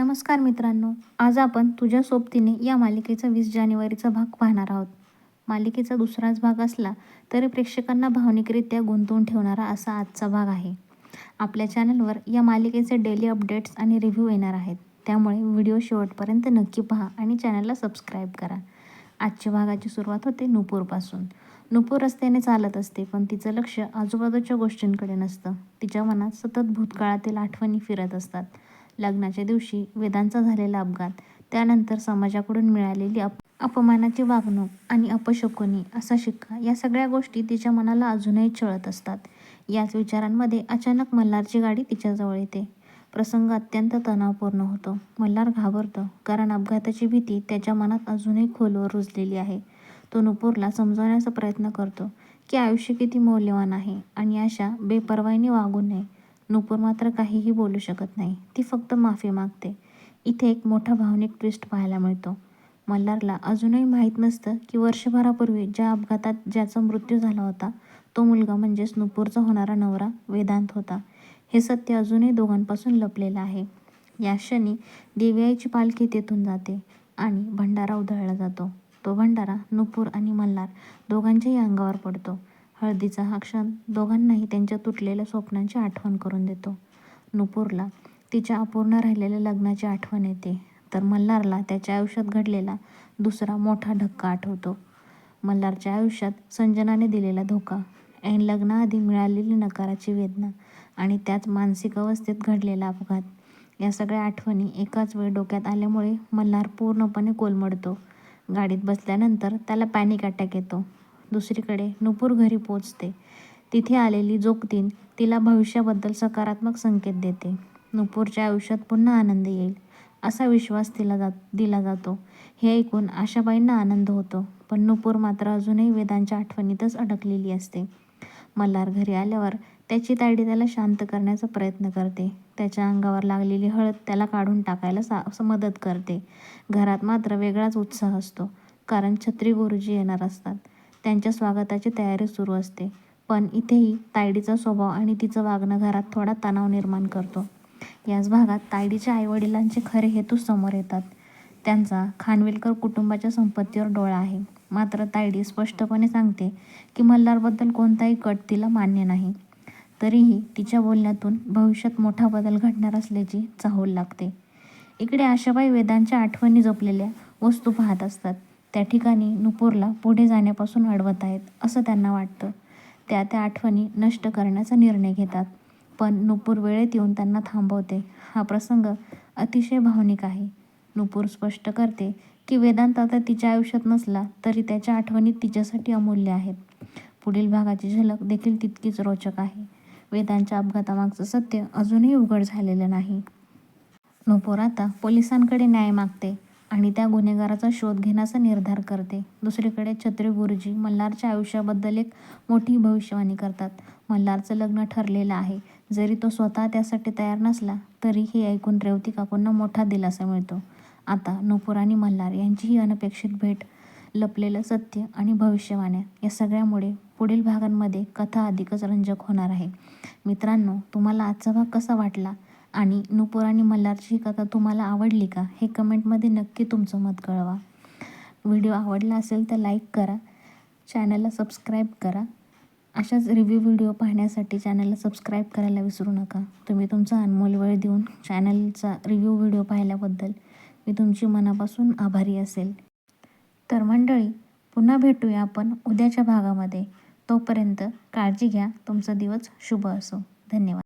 नमस्कार मित्रांनो आज आपण तुझ्या सोबतीने या मालिकेचा वीस जानेवारीचा भाग पाहणार आहोत. मालिकेचा दुसराच भाग असला तरी प्रेक्षकांना भावनिकरित्या गुंतवून ठेवणारा असा आजचा भाग आहे. आपल्या चॅनलवर या मालिकेचे डेली अपडेट्स आणि रिव्ह्यू येणार आहेत. त्यामुळे व्हिडिओ शेवटपर्यंत नक्की पहा आणि चॅनलला सबस्क्राईब करा. आजच्या भागाची सुरुवात होते नुपूरपासून. नुपूर रस्त्याने चालत असते पण तिचं लक्ष आजूबाजूच्या गोष्टींकडे नसतं. तिच्या मनात सतत भूतकाळातील आठवणी फिरत असतात. लग्नाच्या दिवशी वेदांचा झालेला अपघात त्यानंतर समाजाकडून मिळालेली अप अपमानाची वागणूक आणि अपशकुनी असा शिक्का या सगळ्या गोष्टी तिच्या मनाला अजूनही छळत असतात. याच विचारांमध्ये अचानक मल्हारची गाडी तिच्याजवळ येते. प्रसंग अत्यंत तणावपूर्ण होतो. मल्हार घाबरतो कारण अपघाताची भीती त्याच्या मनात अजूनही खोलवर रुजलेली आहे. तो नुपूरला समजवण्याचा प्रयत्न करतो की आयुष्य किती मौल्यवान आहे आणि अशा बेपर्वाईने वागू नये. नुपूर मात्र काहीही बोलू शकत नाही. ती फक्त माफी मागते. इथे एक मोठा भावनिक ट्विस्ट पाहायला मिळतो. मल्हारला अजूनही माहीत नसतं की वर्षभरापूर्वी ज्या अपघातात ज्याचा मृत्यू झाला होता तो मुलगा म्हणजेच नुपूरचा होणारा नवरा वेदांत होता. हे सत्य अजूनही दोघांपासून लपलेलं आहे. या क्षणी दिव्याईची पालखी तेथून जाते आणि भंडारा उधळला जातो. तो भंडारा नुपूर आणि मल्हार दोघांच्याही अंगावर पडतो. हळदीचा हा क्षण दोघांनाही त्यांच्या तुटलेल्या स्वप्नांची आठवण करून देतो. नुपूरला तिच्या अपूर्ण राहिलेल्या लग्नाची आठवण येते. तर मल्हारला त्याच्या आयुष्यात घडलेला दुसरा मोठा धक्का आठवतो. मल्हारच्या आयुष्यात संजनाने दिलेला धोका ऐन लग्नाआधी मिळालेली नकाराची वेदना आणि त्याच मानसिक अवस्थेत घडलेला अपघात या सगळ्या आठवणी एकाच वेळ डोक्यात आल्यामुळे मल्हार पूर्णपणे कोलमडतो. गाडीत बसल्यानंतर त्याला पॅनिक अटॅक येतो. दुसरीकडे नुपूर घरी पोचते. तिथे आलेली जोगतीन तिला भविष्याबद्दल सकारात्मक संकेत देते. नुपूरच्या आयुष्यात पुन्हा आनंद येईल असा विश्वास तिला जात दिला जातो. हे ऐकून आशाबाईंना आनंद होतो पण नुपूर मात्र अजूनही वेदांच्या आठवणीतच अडकलेली असते. मल्हार घरी आल्यावर त्याची ताडी त्याला शांत करण्याचा प्रयत्न करते. त्याच्या अंगावर लागलेली हळद त्याला काढून टाकायला सा मदत करते. घरात मात्र वेगळाच उत्साह असतो कारण छत्री गुरुजी येणार असतात. त्यांच्या स्वागताची तयारी सुरू असते. पण इथेही तायडीचा स्वभाव आणि तिचं वागणं घरात थोडा तणाव निर्माण करतो. याच भागात तायडीच्या आईवडिलांचे खरे हेतू समोर येतात. त्यांचा खानविलकर कुटुंबाच्या संपत्तीवर डोळा आहे. मात्र तायडी स्पष्टपणे सांगते की मल्हारबद्दल कोणताही कट तिला मान्य नाही. तरीही तिच्या बोलण्यातून भविष्यात मोठा बदल घडणार असल्याची चाहूल लागते. इकडे आशाबाई वेदांच्या आठवणी जपलेल्या वस्तू पाहत असतात. त्या ठिकाणी नुपूरला पुढे जाण्यापासून अडवत आहेत असं त्यांना वाटतं. त्या त्या आठवणी नष्ट करण्याचा निर्णय घेतात पण नुपूर वेळेत येऊन त्यांना थांबवते. हा प्रसंग अतिशय भावनिक आहे. नुपूर स्पष्ट करते की वेदांत आता तिच्या आयुष्यात नसला तरी त्याच्या आठवणी तिच्यासाठी अमूल्य आहेत. पुढील भागाची झलक देखील तितकीच रोचक आहे. वेदांच्या अपघातामागचं सत्य अजूनही उघड झालेलं नाही. नुपूर आता पोलिसांकडे न्याय मागते. आणि त्या गुन्हेगाराचा शोध घेण्याचा निर्धार करते. दुसरीकडे छत्री गुरुजी मल्हारच्या आयुष्याबद्दल एक मोठी भविष्यवाणी करतात. मल्हारचं लग्न ठरलेलं आहे. जरी तो स्वतः त्यासाठी तयार नसला तरी हे ऐकून रेवती काकूंना मोठा दिलासा मिळतो. आता नुपूर आणि मल्हार यांची ही अनपेक्षित भेट लपलेलं सत्य आणि भविष्यवाण्या या सगळ्यामुळे पुढील भागांमध्ये कथा अधिकच रंजक होणार आहे. मित्रांनो तुम्हाला आजचा भाग कसा वाटला? आणि नुपूर आणि मल्हारची कथा तुम्हाला आवडली का? हे कमेंटमध्ये नक्की तुमचं मत कळवा. व्हिडिओ आवडला असेल तर लाईक करा. चॅनलला सबस्क्राईब करा. अशाच रिव्ह्यू व्हिडिओ पाहण्यासाठी चॅनलला सबस्क्राईब करायला विसरू नका. तुम्ही तुमचा अनमोल वेळ देऊन चॅनलचा रिव्ह्यू व्हिडिओ पाहिल्याबद्दल मी तुमची मनापासून आभारी असेल. तर मंडळी पुन्हा भेटूया आपण उद्याच्या भागामध्ये. तोपर्यंत काळजी घ्या. तुमचा दिवस शुभ असो. धन्यवाद.